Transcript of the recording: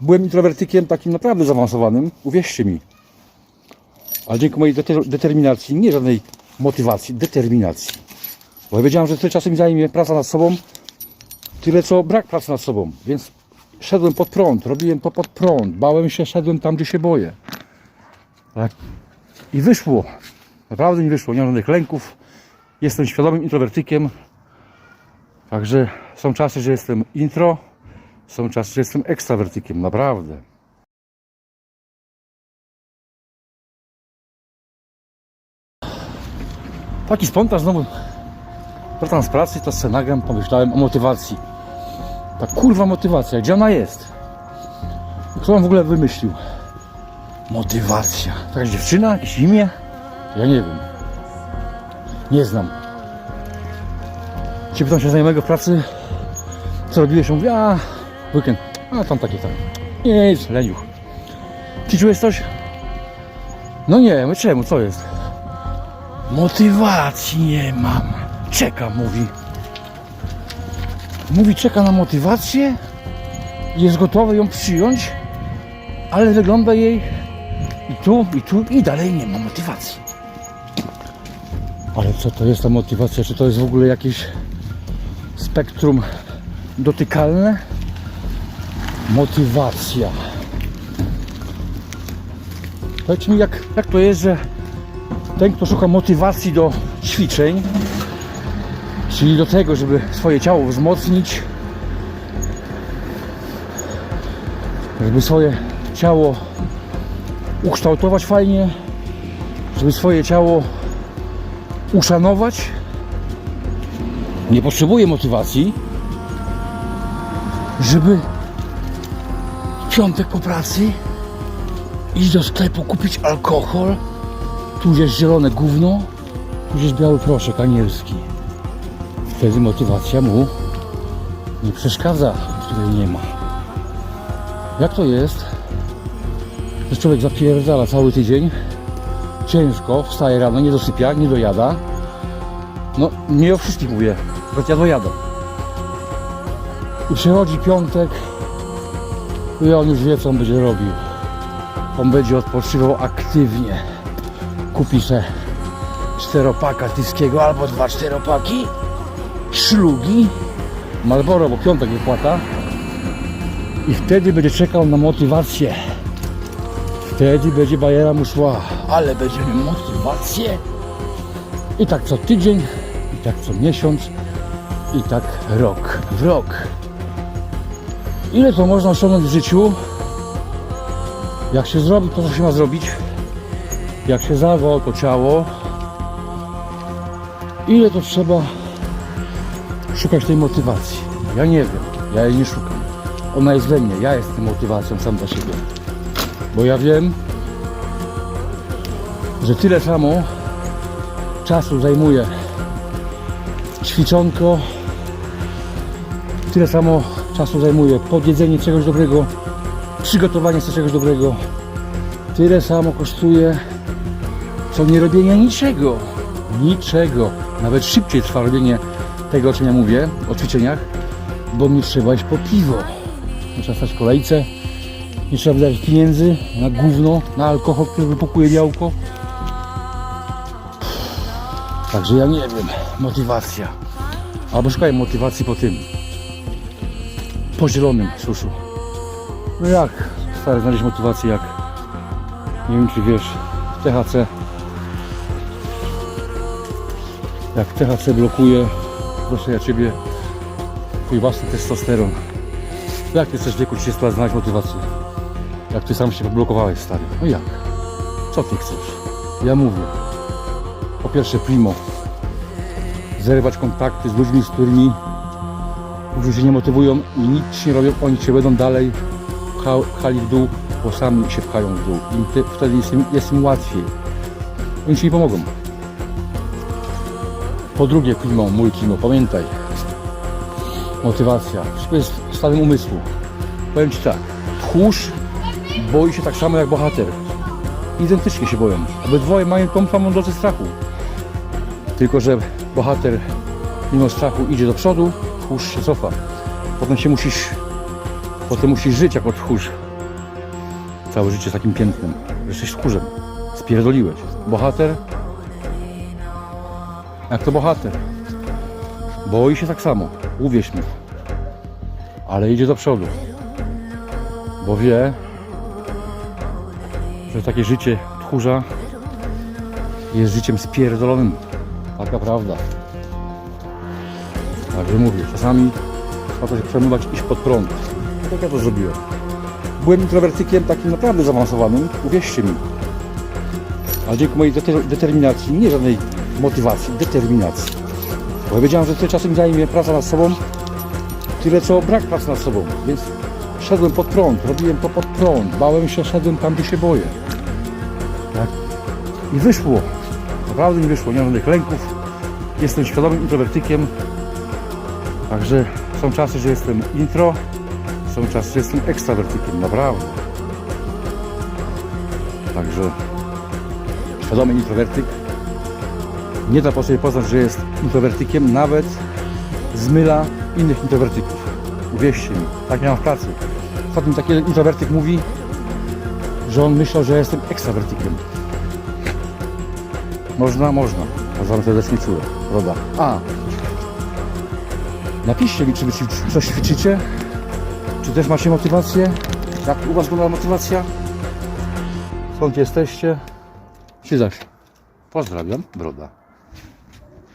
Byłem introwertykiem takim naprawdę zaawansowanym, uwierzcie mi. Ale dzięki mojej deter- determinacji, nie żadnej motywacji, determinacji. Bo ja wiedziałem, że tyle czasu mi zajmie praca nad sobą, tyle co brak pracy nad sobą. Więc szedłem pod prąd, robiłem to pod prąd, bałem się, szedłem tam, gdzie się boję. Tak. I wyszło. Naprawdę mi wyszło, nie mam żadnych lęków. Jestem świadomym introwertykiem. Także są czasy, że jestem intro, są czasy, że jestem ekstrawertykiem, naprawdę. Taki spontan znowu wracam z pracy, to sobie nagram, pomyślałem o motywacji. Ta kurwa motywacja, gdzie ona jest? Kto on w ogóle wymyślił? Motywacja. To jakaś dziewczyna, jakieś imię? Ja nie wiem. Nie znam. Ci pytam się znajomego w pracy, co robiłeś? On mówi, a weekend, a tam takie tam. Nic, leniuch. Ci czujesz coś? No nie, my czemu, co jest? Motywacji nie mam. Czeka, mówi. Mówi, czeka na motywację. Jest gotowy ją przyjąć, ale wygląda jej i tu, i tu, i dalej nie ma motywacji. Ale co to jest ta motywacja? Czy to jest w ogóle jakieś spektrum dotykalne? Motywacja. Powiedz mi, jak, jak to jest, że ten, kto szuka motywacji do ćwiczeń, czyli do tego, żeby swoje ciało wzmocnić, żeby swoje ciało ukształtować fajnie, żeby swoje ciało uszanować, nie potrzebuje motywacji, żeby piątek po pracy iść do sklepu, kupić alkohol, tudzież zielone gówno, tudzież biały proszek anielski. Wtedy motywacja mu nie przeszkadza, której nie ma. Jak to jest, że człowiek zapierdala cały tydzień, ciężko, wstaje rano, nie dosypia, nie dojada. No, nie o wszystkich mówię, choć ja dojadam. I przychodzi piątek i on już wie, co on będzie robił. On będzie odpoczywał aktywnie. Kupi se czteropaka tyskiego albo dwa czteropaki, szlugi, Malboro, bo piątek wypłata i wtedy będzie czekał na motywację. Wtedy będzie bajera mu szła, ale będzie miał motywację. I tak co tydzień, i tak co miesiąc, i tak rok w rok. Ile to można osiągnąć w życiu? Jak się zrobi to, co się ma zrobić, jak się o to ciało, ile to trzeba szukać tej motywacji? Ja nie wiem, ja jej nie szukam. Ona jest we mnie, ja jestem motywacją sam dla siebie. Bo ja wiem, że tyle samo czasu zajmuje ćwiczonko, tyle samo czasu zajmuje podjedzenie czegoś dobrego, przygotowanie sobie czegoś dobrego, tyle samo kosztuje co nie robienia niczego. Niczego. Nawet szybciej trwa robienie tego, o czym ja mówię, o ćwiczeniach, bo nie trzeba iść po piwo. Nie trzeba stać w kolejce, nie trzeba wydać pieniędzy na gówno, na alkohol, który wypukuje białko. Także ja nie wiem, motywacja. Albo szukałem motywacji po tym. Po zielonym suszu. No jak? Stary znaleźć motywację jak? Nie wiem czy wiesz THC jak THC blokuje proszę ja ciebie twój własny testosteron. Jak ty chcesz w wieku 30 lat znaleźć motywację? Jak ty sam się blokowałeś stary? No jak? Co ty chcesz? Ja mówię. Po pierwsze primo. Zerwać kontakty z ludźmi z którymi którzy się nie motywują i nic nie robią oni cię będą dalej pcha- pchali w dół bo sami się pchają w dół i ty, wtedy jest im, jest im łatwiej oni ci nie pomogą po drugie, klimo, mój klimo, pamiętaj. Motywacja. Wszystko jest stanem umysłu. Powiem Ci tak. Tchórz boi się tak samo jak bohater. Identycznie się boją. Obydwoje mają tą samą dozę strachu. Tylko, że bohater mimo strachu idzie do przodu, tchórz się cofa. Potem się musisz, potem musisz żyć jako tchórz. całe życie z takim piętnem. Jesteś tchórzem. Spierdoliłeś. Bohater? Jak to bohater? Boi się tak samo. Uwierz mi. Ale idzie do przodu. Bo wie, że takie życie tchórza jest życiem spierdolonym. Taka prawda. Także mówię, czasami warto się przemywać, iść pod prąd. Tak ja to zrobiłem. Byłem introwertykiem takim naprawdę zaawansowanym, uwierzcie mi. Ale dzięki mojej deter- determinacji, nie żadnej motywacji, determinacji. Bo ja wiedziałem, że tyle czasu mi zajmie praca nad sobą, tyle co brak pracy nad sobą. Więc szedłem pod prąd, robiłem to pod prąd, bałem się, szedłem tam, gdzie się boję. Tak? I wyszło. Naprawdę mi wyszło, nie mam żadnych lęków. Jestem świadomym introwertykiem. Także są czasy, że jestem intro, są czasy, że jestem ekstrawertykiem, naprawdę. Także świadomy introwertyk nie da po sobie poznać, że jest introwertykiem, nawet zmyla innych introwertyków. Uwierzcie mi, tak miałem w pracy. Ostatnio taki introwertyk mówi, że on myślał, że jestem ekstrawertykiem. Można, można. Zaraz serdecznie czuję. Prawda? A. Napiszcie mi, czy ćwi- coś ćwiczycie? Czy też macie motywację? Jak u Was wygląda motywacja? Skąd jesteście? Czy zaś? Pozdrawiam, Broda.